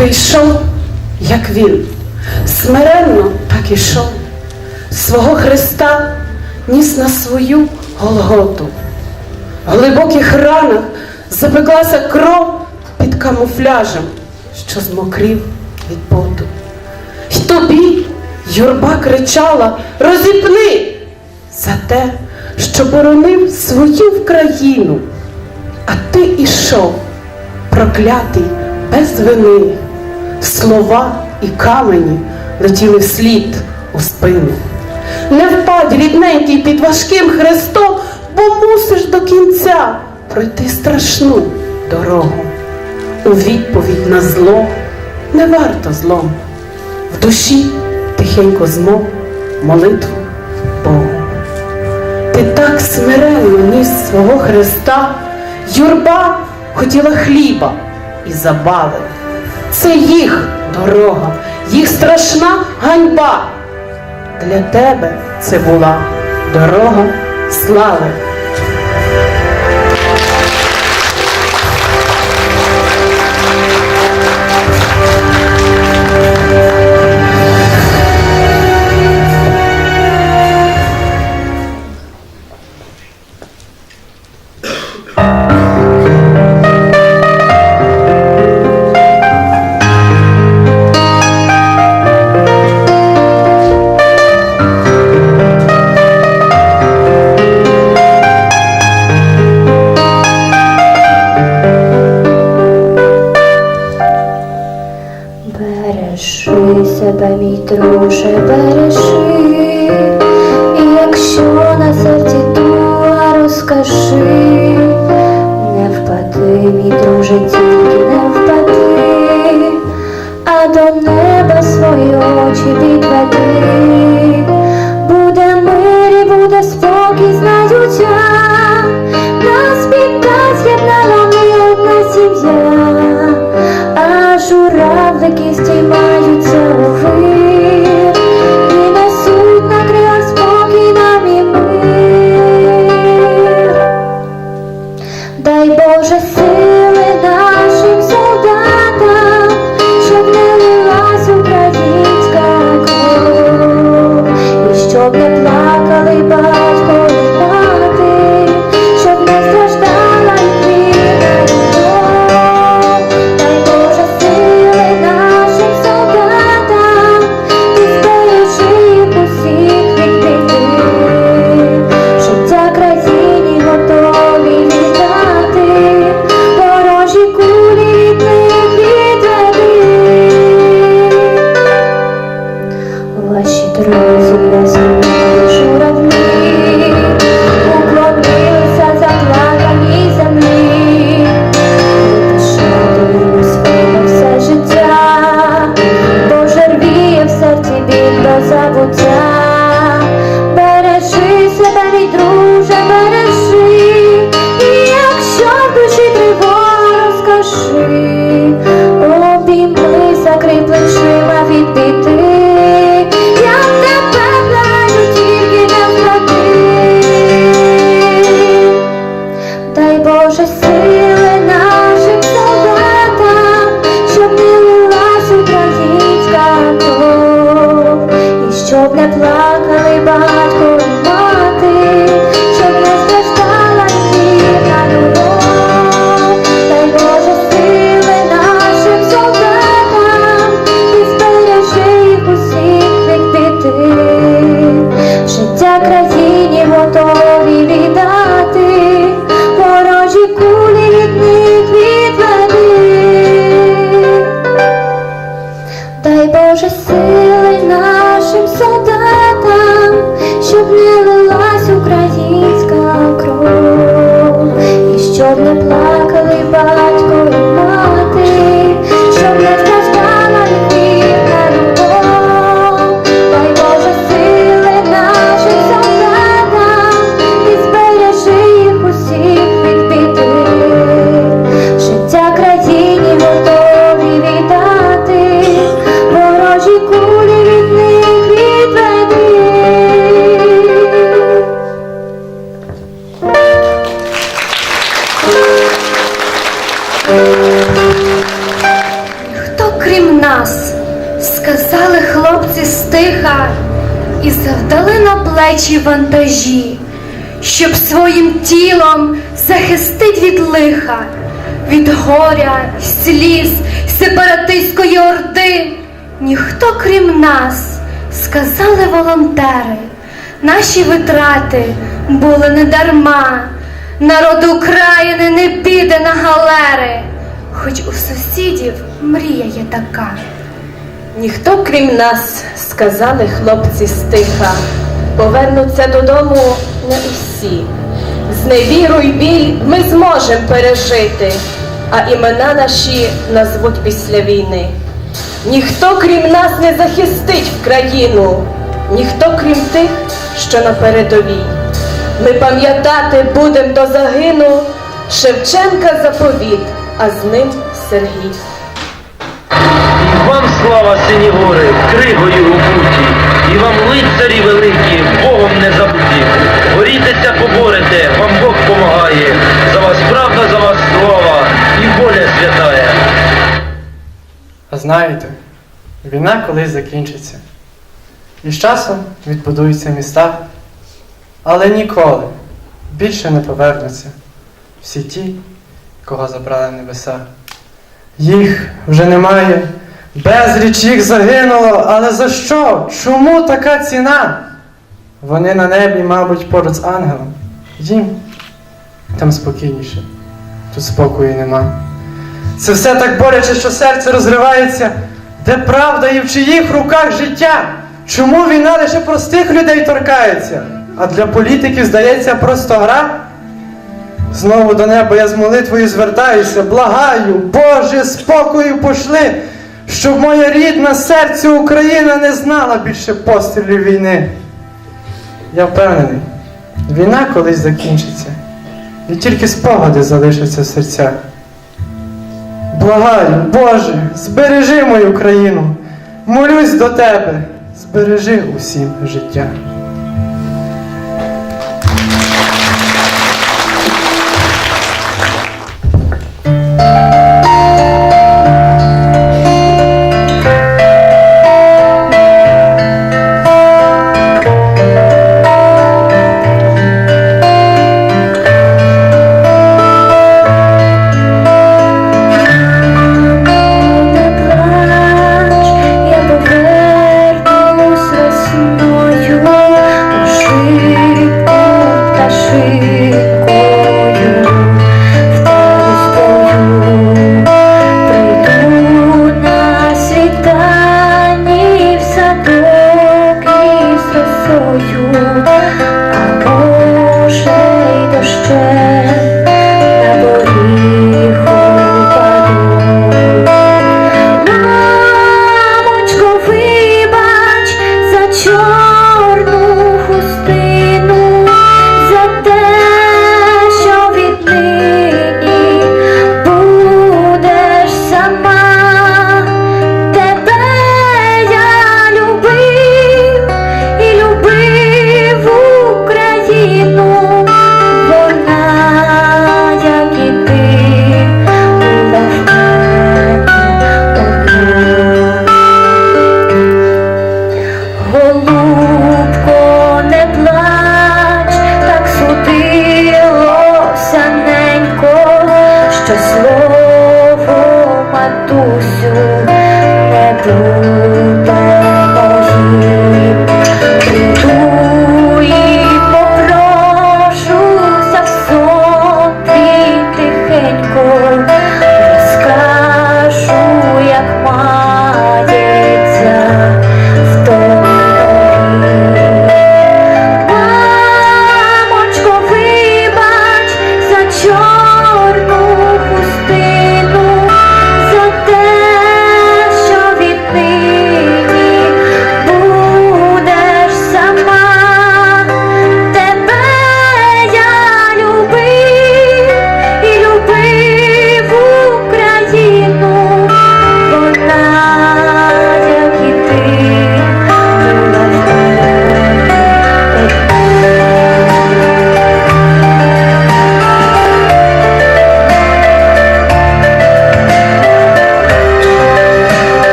Ти йшов, як він, смиренно так ішов, свого Христа ніс на свою голготу. В глибоких ранах запеклася кров під камуфляжем, що змокрів від поту. І тобі юрба кричала розіпни за те, що боронив свою країну, а ти ішов, проклятий без вини слова і камені летіли вслід у спину. Не впадь рідненький під важким хрестом, бо мусиш до кінця пройти страшну дорогу. У відповідь на зло не варто злом, в душі тихенько змов молитву Богу. Ти так смиренно ніс свого Христа, юрба хотіла хліба і забави це їх дорога, їх страшна ганьба. Для тебе це була дорога слави. Захистить від лиха, від горя, сліз, сепаратистської орди. Ніхто крім нас, сказали волонтери, наші витрати були не дарма. Народ України не піде на галери, хоч у сусідів мрія є така. Ніхто крім нас, сказали хлопці стиха, повернуться додому не усі. Зневіру й біль ми зможем пережити, а імена наші назвуть після війни. Ніхто крім нас не захистить Вкраїну, ніхто крім тих, що на передовій. Ми пам'ятати будем до загину Шевченка заповіт, а з ним Сергій. І вам слава сині гори, кригою обуті, і вам лицарі великі, Богом не забуті. Борітеся, поборете, вам Бог помагає. За вас правда, за вас слава і воля святая. А знаєте, війна колись закінчиться. І з часом відбудуються міста, але ніколи більше не повернуться всі ті, кого забрали небеса. Їх вже немає, безліч їх загинуло, але за що? Чому така ціна? Вони на небі, мабуть, поруч з ангелом. Їм там спокійніше, тут спокою нема. Це все так боляче, що серце розривається. Де правда і в чиїх руках життя? Чому війна лише простих людей торкається? А для політиків здається просто гра? Знову до неба я з молитвою звертаюся, благаю, Боже, спокою пошли, щоб моя рідна серце Україна не знала більше пострілів війни. Я впевнений, війна колись закінчиться, і тільки спогади залишаться в серцях. Благаю, Боже, збережи мою країну, молюсь до Тебе, збережи усім життя.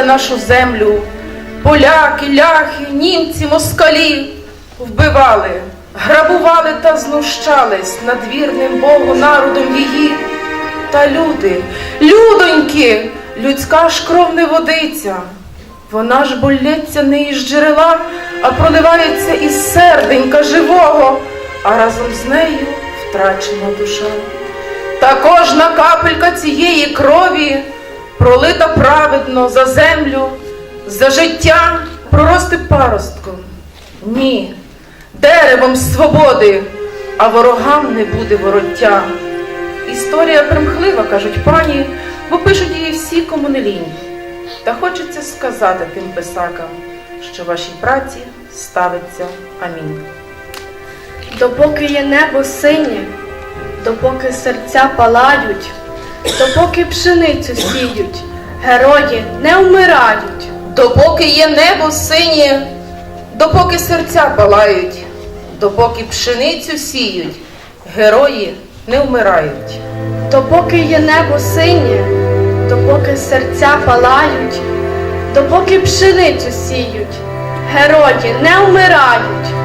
Віків нашу землю. Поляки, ляхи, німці, москалі вбивали, грабували та знущались над вірним Богу народом її. Та люди, людоньки, людська ж кров не водиться. Вона ж болється не із джерела, а проливається із серденька живого, а разом з нею втрачена душа. Та кожна капелька цієї крові пролита праведно за землю, за життя прорости паростком. Ні, деревом свободи, а ворогам не буде вороття. Історія примхлива, кажуть пані, бо пишуть її всі, кому. Та хочеться сказати тим писакам, що вашій праці ставиться амінь. Допоки є небо синє, допоки серця палають, допоки пшеницю сіють, герої не вмирають. Допоки є небо синє, допоки серця палають, допоки пшеницю сіють, герої не вмирають. Допоки є небо синє, допоки серця палають, допоки пшеницю сіють, герої не вмирають.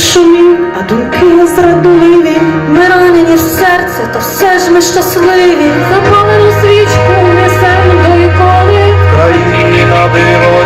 Майдан а думки зрадливі. Ми ранені в серце, то все ж ми щасливі. Запалену свічку несемо до ікони. Країні на диво